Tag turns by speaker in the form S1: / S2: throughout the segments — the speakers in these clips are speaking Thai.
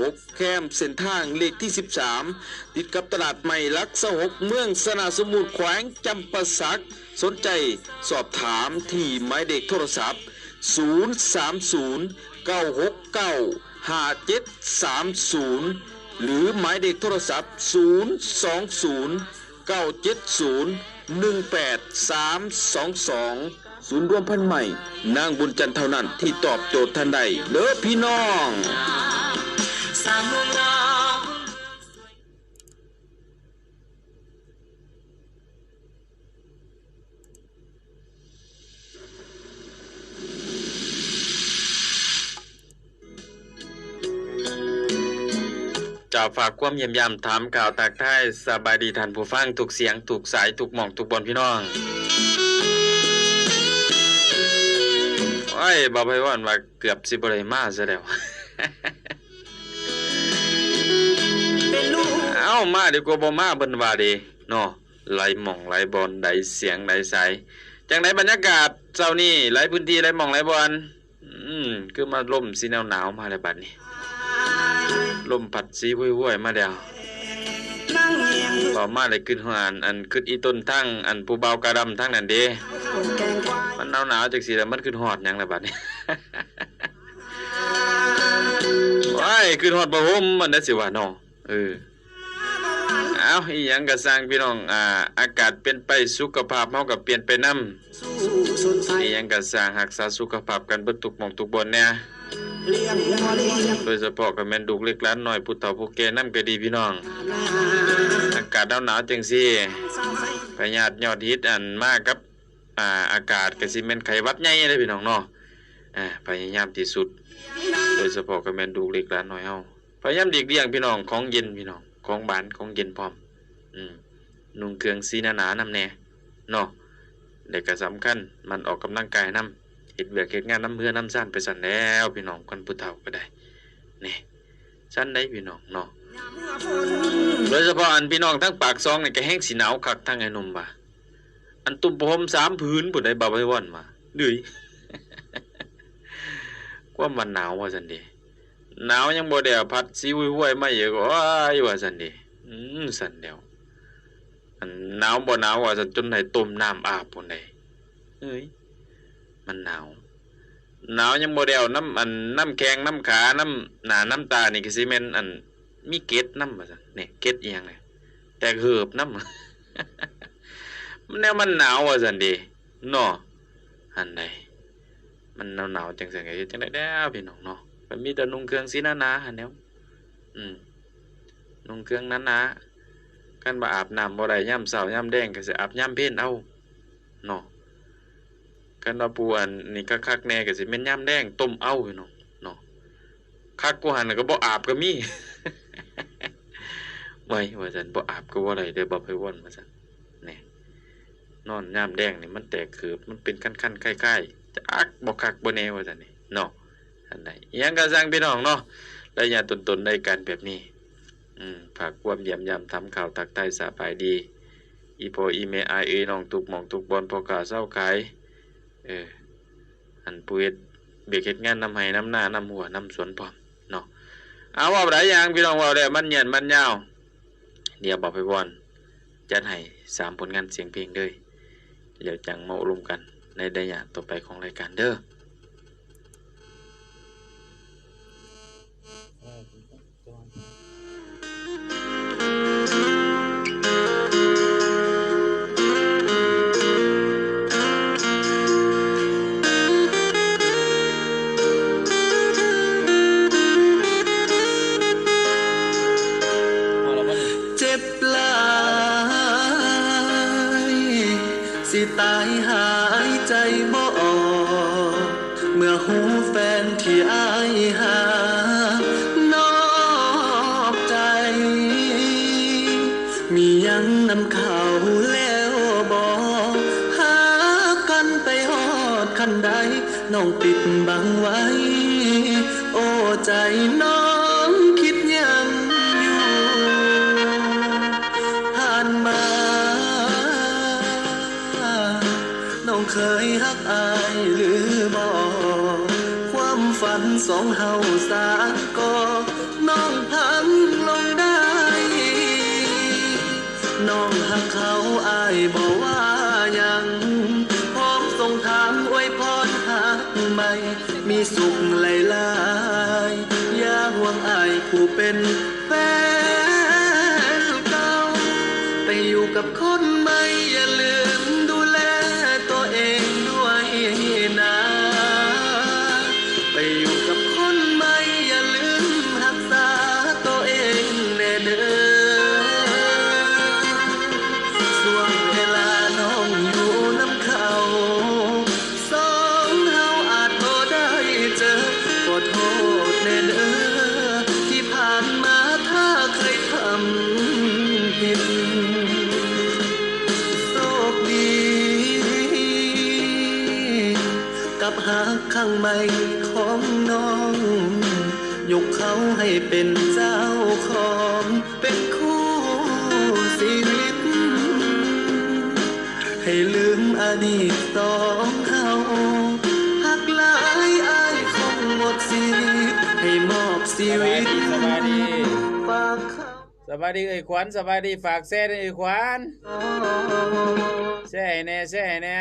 S1: 6 แคมเส้นทางเลขที่ 13 ติดกับตลาดใหม่ลักษหกเมืองสนาสมุทรแขวงจำปาสัก สนใจสอบถามที่หมายเด็กโทรศัพท์ 030 969 5730 หรือหมายเด็กโทรศัพท์ 020 970 18322ศูนย์รวมพันใหม่ นางบุญจันทร์เท่านั้นที่ตอบโจทย์ท่านใดเด้อพี่น้อง
S2: สร้างเมืองราว
S3: จะฝากความเยี่ยมยามถามข่าวตากท้ายสบายดีท่านผู้ฟังถูกเสียงถูกสายถูกหม่องถูกบอลพี่น้องโอ้ยบอกไปว่าว่าเกือบสิบเลยมาซะแล้ว
S2: เอ้า
S3: มาดีกว่าบ่มาเบิ่นว่าเดีเนาะไหลหม่องไหลบอลไหลเสียงไหลสายจังไดบรรยากาศเจ้านี่ไหลพื้นที่ไหลหม่องไหลบอลอืมคือมาลมสีหนาวหนาวๆมาแล้วบัดนี้ลมพัดสีห้วยๆมาแล้ว
S2: นั่งเงียง
S3: ต่อมาเลยขึ้นหัวอันอันขึ้นอีต้นทั้งอันผู้เบากระดำทั้งนั้นเด้
S2: แกงควาย
S3: มันหนาวหนาวๆจังสีแล้วมันขึ้นหอดหยังละบัดนี้ว้ายขึ้นหอดบ่ห่มมันได้สิว่าเนาะเออ เอาอีหยังก็สร้างพี่น้องอ่าอากาศเปลี่ยนไปสุขภาพเฮาก็เปลี่ยนไปนำ
S2: สู้สดใส
S3: อีหยังก็สร้างรักษาสุขภาพกันเบิดทุกหม่องทุกบนแน่
S2: เลี้ยงหัวเลี้ยง
S3: โดยเฉพาะก็แม่นลูกเล็กหลานน้อยผู้เฒ่าผู้แก่นำก็ดีพี่น้อง
S2: นา
S3: อากาศหนาวๆจังซี่
S2: สาวใส
S3: พยาธิยอดฮิตอันมากครับอ่าอากาศก็สิแม่นไข้หวัดใหญ่เลยพี่น้องเนาะอ่าพยายามที่สุด โดยเฉพาะก็แม่นดูกเล็กหลานน้อยเฮาพยายามหลีกเลี่ยงพี่น้องของเย็นพี่น้อง ของหวานของเย็นพร้อมอืมนุ่งเครื่องสีหนาๆนำแน่เนาะเด็กก็สำคัญมันออกกำลังกายนำเฮ็ดเวียกเฮ็ดงานน้ำเพื่อน้ำซ่านไปสั่นแล้วพี่น้องคนผู้เฒ่าก็ได้นี่สั่นได้พี่น้องเนาะ
S2: เมื่อ
S3: โดยเฉพาะอันพี่น้องทั้งปากซองนี่ก็แห้งสีหนาวคักทั้งไอ้นมบ่าอันตุ่มผมสามพื้นผู้ใดบ่าไว้ว่อนมาดื้อความมันหนาวว่าซั่นเด้ หนาวยังบ่ได้เอาพัดสิห้วยๆมาเยอะก็อ้ายว่าซั่นเด้อืมซั่นแล้วหนาวบ่หนาวว่าซั่นจนให้ต้มน้ำอาบพุ่นใดเอ้ยมันหนาวหนาวยังบ่ได้เอาน้ำอันน้ำแข็งน้ำขาน้ำหนาน้ำตานี่ก็สิแม่นอันมีเกล็ดน้ำมาสันเนี่ยเกล็ดเอียงเลยแต่เหือบน้ำมันแนวมันหนาวว่าสันดีเนาะอันใดมันหนาวหนาวจังสังไงจังไดแล้วพี่น้องเนาะ มันมีแต่นุ่งเครื่องสีหนานาๆหันแนวอืมนุ่งเครื่องนาหนาๆกันบ่อาบน้ำบ่ได้ย่ำเสาย่ำแดงก็สิอาบย่ำเพ็ญเอาเนาะกันว่าปูอันนี่ก็คักแน่ก็สิแม่นย่ำแดงต้มเอาพี่น้องเนาะคักกูหันก็บ่อาบก็มีไว้ว่าซั่นบ่อาบก็บ่ได้เด้อบ่ไปว่นว่าซั่นแน่นอนยามแดงนี่มันแตกคือมันเป็นคันๆคล้ายๆจักบ่คักบ่แน่ว่าซั่นนี่เนาะ อันใดยังก็สร้างพี่น้องเนาะระยะต้นๆในการแบบนี้อืมฝากความเยี่ยมยามทำข่าวตักใต้สบายดี อีพออีเมอเอน้องทุกมองทุกบอลพอกาเศร้าขายเอออันปุเฮ็ดเบียกเฮ็ดงานนำให้นำหน้านำหัวนำสวนพร้อมเนาะเอาว่าหลายอย่างพี่น้องเว่าได้มันเย็นมันยาวเดี๋ยวบอกไปบอลจัดให้สามผลงานเสียงเพลงเลยเดี๋ยวจังมาอบรมกันในระยะต่อไปของรายการเด้อา
S2: ยสิตายหายใจบ่ออกเมื่อหูแฟนที่อายหานอกใจ มียังนำเขาแล้วบอหากันไปฮอดคันใดน้องปิดบังไว้ โอ้ใจ สองเฮาสาก็น้องพังลงได้ น้อง
S4: หักเขาอายบอกว่ายังพอมส่งถามอวยพรหักใหม่ มีสุขหลายๆอย่าห่วงอายผู้เป็น กับหาข้างใหม่ของน้องยกเขาให้เป็นเจ้าของเป็นคู่ชีวิต ให้ลืมอดีตสองเขาหักหลายอายคงหมดสิริให้มอบชีวิต
S2: สบายดี
S4: ฝากเข
S2: สบายดีไอ้ยขวัญสบายดีฝากแซ่ไอ้ยขวัญแซ่แน่แซ่แน่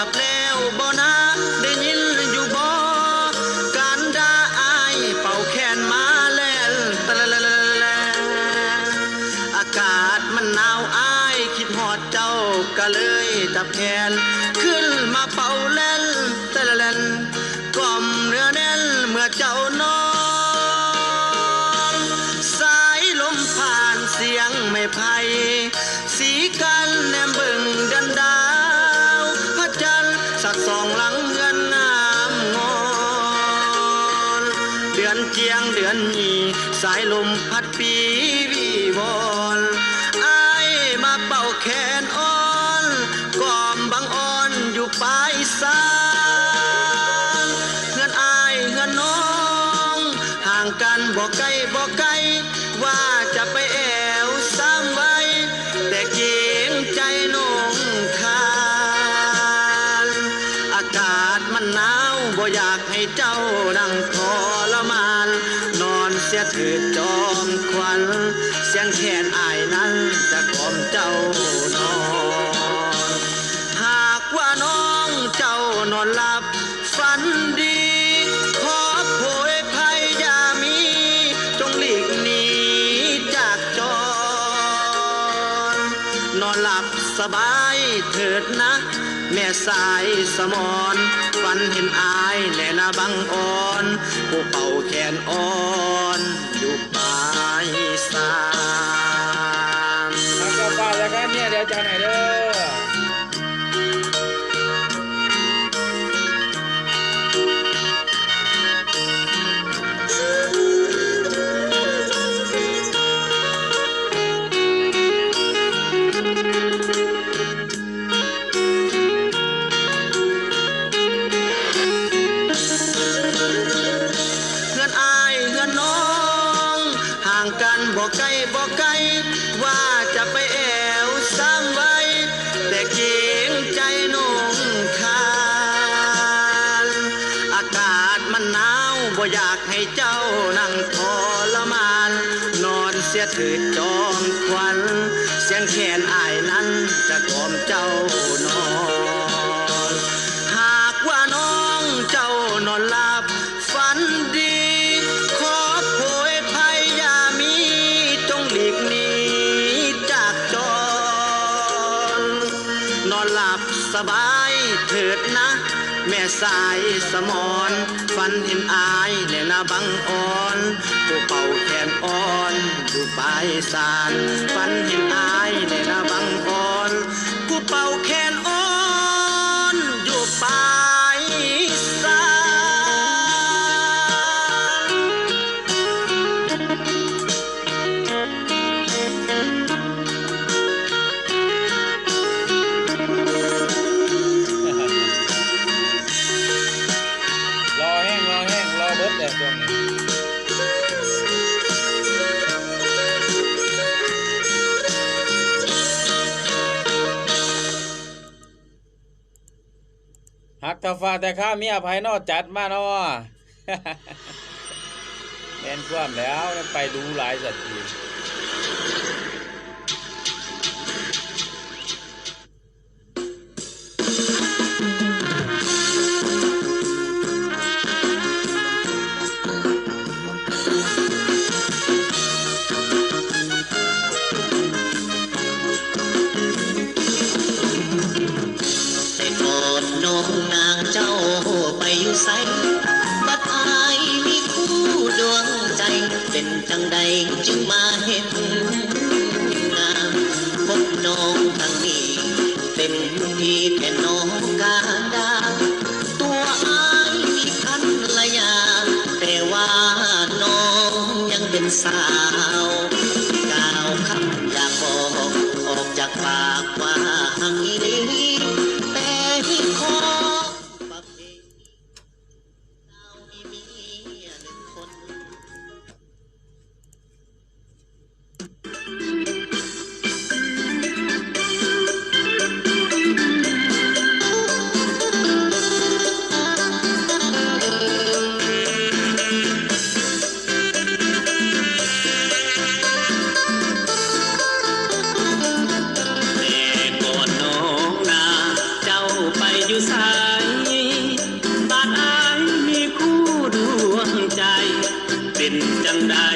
S4: la pleu bona side. นอนหลับสบา
S2: ย
S4: เถิ
S5: ดนะ แม่สายสมอนฟันเห็นอายแลนาบังอ่อนผู้เป่าแขนอ่อนอยู่ปลายสาน
S6: แล้วก็บ้าแล้วก็เนี่ยเดี๋ยวจะไหนเด้อ
S5: คือจอมควันเสียงแขนอายนั้นจะกล่อมเจ้านอนหากว่าน้องเจ้านอนหลับฝันดีขอโผยภัยยามีตจงหลีกหนีจากจอนนอนหลับสบายเถิดนะ แม่สายสมอนฝันเห็นอายในนาบังอ่อนผู้เป่า อีสานฝันเห็นอายในระบังอ่อนกู้เป่าแค่ ถ้าฝา
S6: แต่ข้ามีอภัยนอจัดมาเนาะแมนความแล้วไปดูหลายสัตว์ที
S5: สาว chính chân đàn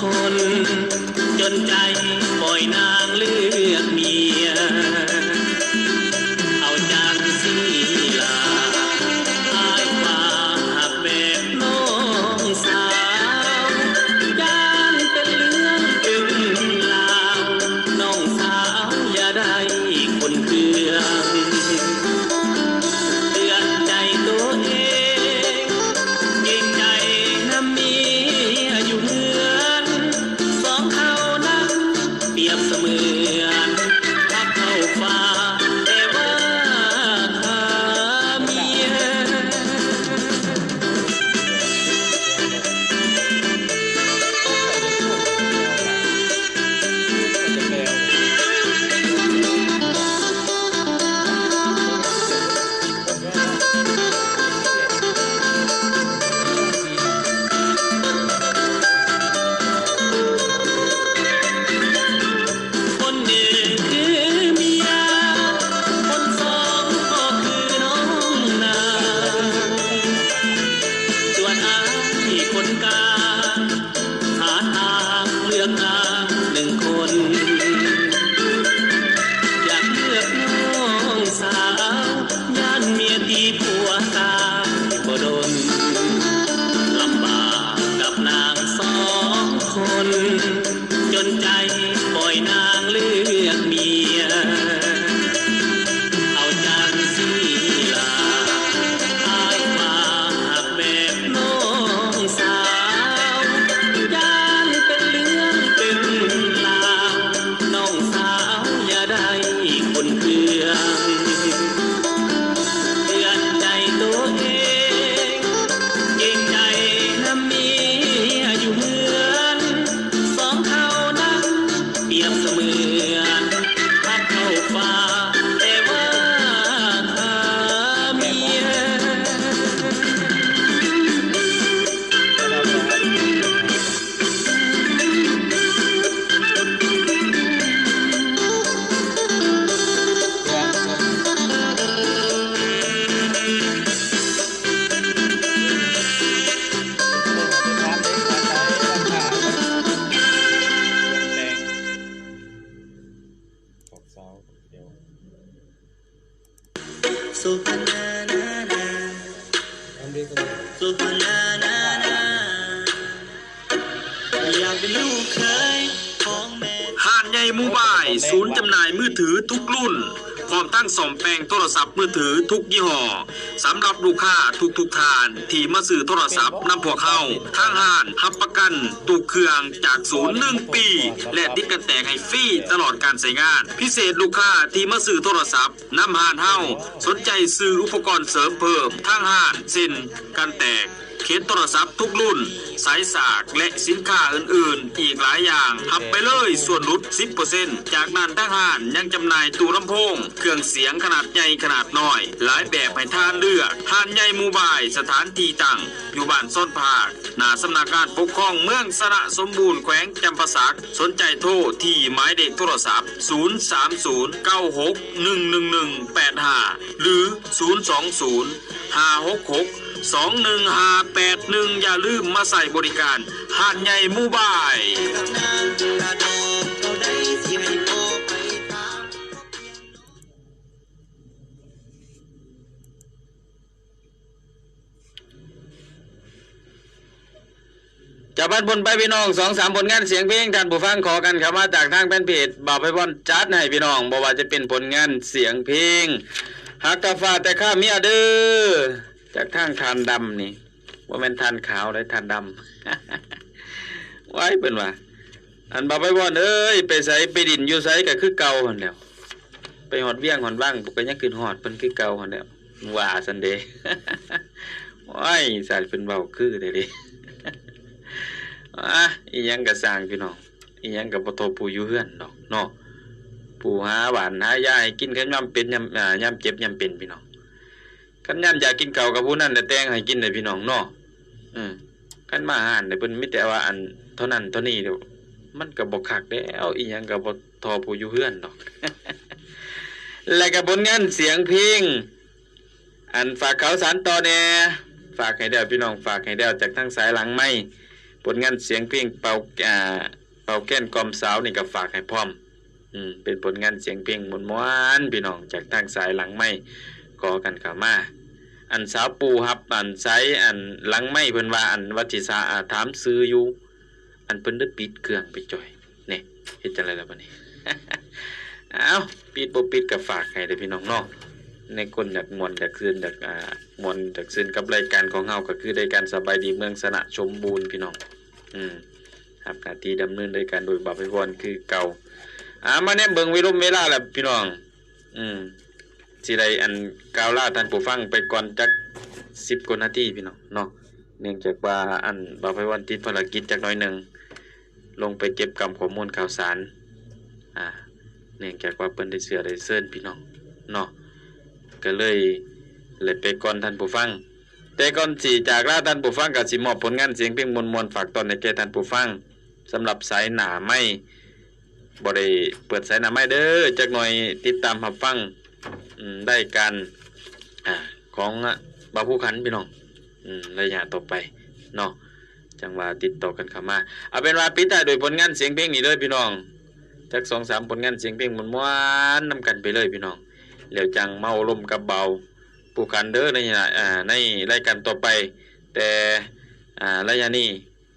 S5: คนจนใจ บ่ด
S1: ศัพท์มือถือทุกยี่ห้อสำหรับลูกค้าทุกทุกทาน ที่มาซื้อโทรศัพท์นำพวกเขาทางห้านรับประกันตุกเครื่องจากศูนย์หนึ่งปี และติดกันแตกให้ฟรีตลอดการใช้งาน พิเศษลูกค้าที่มาซื้อโทรศัพท์นำห้านเฮาสนใจซื้ออุปกรณ์เสริมเพิ่มทางห้านเส้นกันแตก เคสโทรศัพท์ทุกรุ่น สายสากและสินค้าอื่นๆ อีกหลายอย่างทับไปเลยส่วนลด 10%จากนั้นทางห้านยังจำหน่ายตู้ลำโพง เครื่องเสียงขนาดใหญ่ขนาดน้อย หลายแบบให้ท่านเลือกห้านใหญ่หมู่บาย สถานที่ตั้งอยู่บ้านส้นผากหน้าสำนักงานปกครองเมืองสระสมบูรณ์แขวงจำปาสักสนใจโทรที่หมายเด็กโทรศัพท์ 03096111185 หรือ 020 566 สองหนึ่งหาแปดหนึ่งอย่าลืมมาใส่บริการหาดใหญ่มู่บ่าย
S3: จะพัดบนไปพี่น้องสองสามผลงานเสียงเพลงท่านผู้ฟังขอกันเข้ามาจากทางแฟนเพจบ่าวไปบอลจัดให้พี่น้องบอกว่าจะเป็นผลงานเสียงเพลงหักกาฟาแต่ข้ามียเด้อ จากทางทานดำนี่ว่าเป็นทานขาวเลยทานดำไว้เป็นว่าอันบาวไปบอลเอ้ยไปใส่ไปดินอยู่ใส่ก็คือเก่าหันแหล้วไปหอดเวียงหอดบ้างปกยังขึ้นหอดเป็นคือเก่าหันแหล้วว่าสันเดย์ว้ายสายเป็นเบาคือเด้ดิอะอีหยังก็สร้างพี่น้องอีหยังก็บ่โทษปู่อยู่เฮือนดอกเนาะปูหาหวานหายาให้กินคันย่ำเป็นย่ำย่ำเจ็บย่ำเป็นพี่น้อง คันย่ำอยากกินข้ากับผู้นั้นแต่แตงให้กินได้พี่น้องเนาะอืมคันมาหารเนี่ยเพิ่นมีแต่ว่าอันเท่านั้นเท่านี้เดี๋ยวมันก็บ่คักแล้วอีหยังก็บ่ทอปู่อยู่เฮือนดอก และก็ผลงานเสียงเพลงอันฝากเขาสารต่อแน่ฝากให้เด้พี่น้องฝากให้เด้จากทางสายหลังไม่ผลงานเสียงเพลงเป่าอ่าเป่าแก้นกล่อมสาวนี่ก็ฝากให้พร้อมอืมเป็นผลงานเสียงเพลงมวนมวนๆพี่น้องจากทางสายหลังไม่ขอกันขามา อันสาวปูครับ อันไซอันหลังไม่เพิ่นว่าอันวัชิสาอาถามซื้ออยู่ อันเพิ่นได้ปิดเครื่องไปจ่อยเนี่ยเฮ็ดจังไดล่ะบัดนี้เอ้าปิดบ่ปิดก็ฝากให้เด้อพี่น้องเนาะในคนอยากมวนอยากคืนอยากอ่ามวนอยากซื่นกับรายการของเฮาก็คือรายการสบายดีเมืองสนะชมบูรณ์พี่น้อง อืมครับหน้าที่ดำเนินรายการโดยบาปไพรคือเก่าอ่ามาเนี่ยเบิ่งวิรุมเวลาแหละพี่น้อง อืม สิได้อันกาวล่าท่านผู้ฟังไปก่อนจักสิบกว่านาทีพี่น้องเนาะเนื่องจากว่าอันบาไปวันติดภารกิจจักน่อยหนึ่งลงไปเก็บกำข้อมูลข่าวสารอ่าเนื่องจากว่าเปิ้นได้เสือได้เซินพี่น้องเนาะก็เลยเลยไปก่อนท่านผู้ฟัง แต่ก่อนสิจากลาท่านผู้ฟังก็สิมอบผลงานเสียงเพลงมวลๆฝากตอนในแก่ท่านผู้ฟังสำหรับสายหนาไม่บ่ได้เปิดสายหนาไม้เด้อจักหน่อยติดตามรับฟัง ได้การอ่าของบาผู้ขันพี่น้องอืมระยะต่อไปเนาะจังหว่าติดต่อกันเข้ามา เอาเป็นว่าปิดท้ายโดยผลงานเสียงเพลงนี้เลยพี่น้องจักสองสามผลงานเสียงเพลงมันม้วนๆนำกันไปเลยพี่น้องแล้วจังเมาลมกับเบาผู้ขันเด้อในอ่าในรายการต่อไป แต่อ่าระยะนี้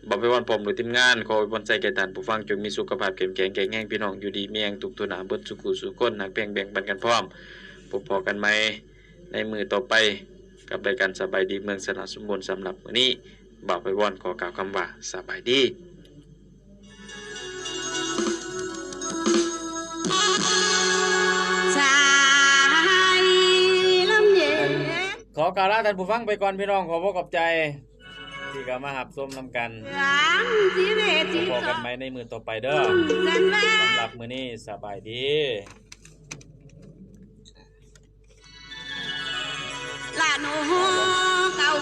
S3: บอกไปวันผมหรือทีมงานขอไว้บนใจแก่ท่านผู้ฟังจงมีสุขภาพเข้มแข็งแข็งแรงพี่น้องอยู่ดีเมีแรงทุกตัวหนาเบิดสุขุสุขคนหักเพียงแบ่งปันกันพร้อม พบพอกันไหมในมือต่อไปกับรายการสบายดีเมืองสนาสมบูรณ์สำหรับมื้อนี้บอกไปวอนขอกล่าวคำว่าสบายดี
S7: สายลำเย็น
S3: ขอกล่าวลาท่านผู้ฟังไปก่อนพี่น้องขอพบกับใจ ที่ก็มาหับส้มน้ำกัน
S7: หลังสีเว
S3: พ
S7: ที
S3: บพอ
S7: ส
S3: กั
S7: อนง
S3: ไหมในมือต่อไปเด้อ
S7: สันว่า
S3: สำหรับมื้อนี้สบายดี
S7: ลาโนเก่า